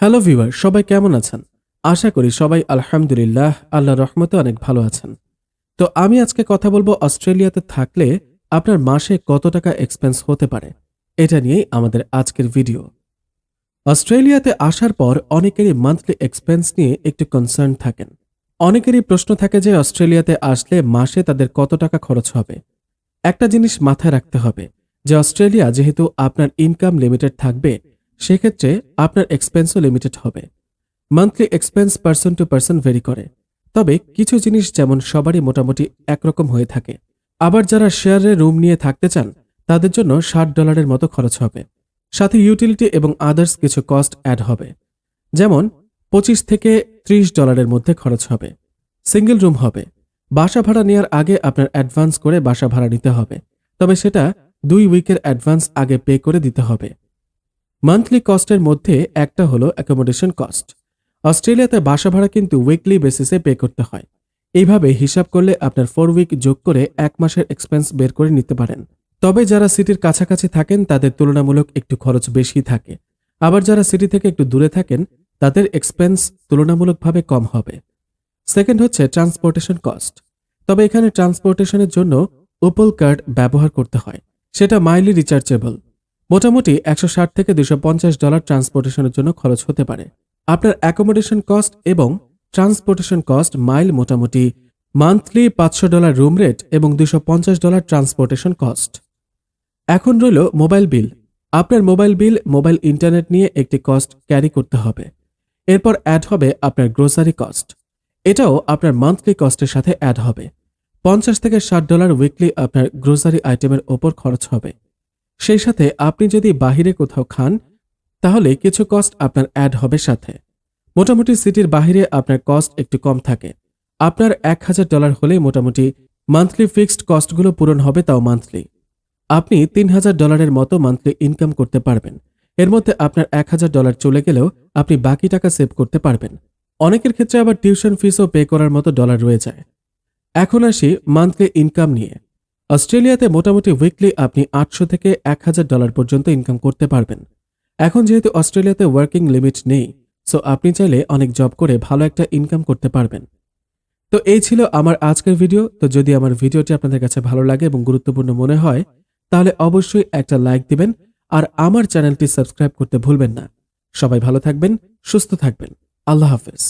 Hello viewer সবাই কেমন আছেন? আশা করি সবাই আলহামদুলিল্লাহ আল্লাহ রহমতে অনেক ভালো আছেন। তো আমি আজকে কথা বলব অস্ট্রেলিয়াতে থাকলে আপনার মাসে কত টাকা এক্সপেন্স হতে পারে? এটা নিয়েই আমাদের আজকের ভিডিও অস্ট্রেলিয়াতে আসার পর অনেকেরই মান্থলি এক্সপেন্স নিয়ে একটু কনসার্ন থাকেন। অনেকেরই প্রশ্ন থাকে যে অস্ট্রেলিয়াতে আসলে মাসে তাদের কত টাকা খরচ হবে? একটা জিনিস মাথায় রাখতে হবে যে অস্ট্রেলিয়া যেহেতু আপনার ইনকাম লিমিটেড থাকবে সেক্ষেত্রে আপনার এক্সপেন্সও লিমিটেড হবে। Monthly expense person to person vary করে। তবে কিছু জিনিস যেমন সবারই মোটামুটি একরকম হয়ে থাকে। আবার যারা শেয়ারে রুম নিয়ে থাকতে চান, তাদের জন্য ষাট ডলারের মতো খরচ হবে। সাথে ইউটিলিটি এবং আদার্স কিছু কস্ট অ্যাড হবে। যেমন, পঁচিশ থেকে ত্রিশ ডলারের মধ্যে খরচ হবে। সিঙ্গেল রুম হবে। বাসা ভাড়া নেওয়ার আগে আপনার অ্যাডভান্স করে বাসা ভাড়া নিতে হবে। তবে সেটা দুই উইকের অ্যাডভান্স আগে পে করে দিতে হবে। মান্থলি কস্টের মধ্যে একটা হলো অ্যাকোমোডেশন কস্ট অস্ট্রেলিয়াতে বাসা ভাড়া কিন্তু উইকলি বেসিসে পে করতে হয়। এইভাবে হিসাব করলে আপনার ফোর উইক যোগ করে এক মাসের এক্সপেন্স বের করে নিতে পারেন। তবে যারা সিটির কাছাকাছি থাকেন, তাদের তুলনামূলক একটু খরচ বেশি থাকে। আবার যারা সিটি থেকে একটু দূরে থাকেন, তাদের এক্সপেন্স তুলনামূলকভাবে কম হবে। সেকেন্ড হচ্ছে ট্রান্সপোর্টেশন কস্ট তবে এখানে ট্রান্সপোর্টেশনের জন্য ওপল কার্ড ব্যবহার করতে হয়। সেটা মাইলি রিচার্জেবল মোটামুটি একশো ষাট থেকে দুশো পঞ্চাশ ডলার ট্রান্সপোর্টেশনের জন্য খরচ হতে পারে। আপনার অ্যাকোমোডেশন কস্ট এবং ট্রান্সপোর্টেশন কস্ট মাইল মোটামুটি মান্থলি পাঁচশো ডলার রুম রেট এবং দুশো পঞ্চাশ ডলার ট্রান্সপোর্টেশন কস্ট এখন রইল মোবাইল বিল আপনার মোবাইল বিল মোবাইল ইন্টারনেট নিয়ে একটি কস্ট ক্যারি করতে হবে। এরপর অ্যাড হবে আপনার গ্রোসারি কস্ট এটাও আপনার মান্থলি কস্টের সাথে অ্যাড হবে। পঞ্চাশ থেকে ষাট ডলার উইকলি আপনার গ্রোসারি আইটেমের ওপর খরচ হবে। সেই সাথে আপনি যদি বাহিরে কোথাও খান, তাহলে কিছু কস্ট আপনার অ্যাড হবে সাথে। মোটামুটি সিটির বাহিরে আপনার কস্ট একটু কম থাকে। আপনার এক হাজার ডলার হলেই মোটামুটি মান্থলি ফিক্সড কস্টগুলো পূরণ হবে তাও মান্থলি আপনি তিন হাজার ডলারের মতো মান্থলি ইনকাম করতে পারবেন। এর মধ্যে আপনার এক হাজার ডলার চলে গেলেও আপনি বাকি টাকা সেভ করতে পারবেন। অনেকের ক্ষেত্রে আবার টিউশন ফিসও পে করার মতো ডলার রয়ে যায়। এখন আসি মান্থলি ইনকাম নিয়ে। অস্ট্রেলিয়াতে মোটামুটি উইকলি আপনি আটশো থেকে এক হাজার ডলার পর্যন্ত ইনকাম করতে পারবেন। এখন যেহেতু অস্ট্রেলিয়াতে ওয়ার্কিং লিমিট নেই সো আপনি চাইলে অনেক জব করে ভালো একটা ইনকাম করতে পারবেন। তো এই ছিল আমার আজকের ভিডিও তো যদি আমার ভিডিওটি আপনাদের কাছে ভালো লাগে এবং গুরুত্বপূর্ণ মনে হয়, তাহলে অবশ্যই একটা লাইক দিবেন আর আমার চ্যানেলটি সাবস্ক্রাইব করতে ভুলবেন না। সবাই ভালো থাকবেন, সুস্থ থাকবেন। আল্লাহ হাফেজ।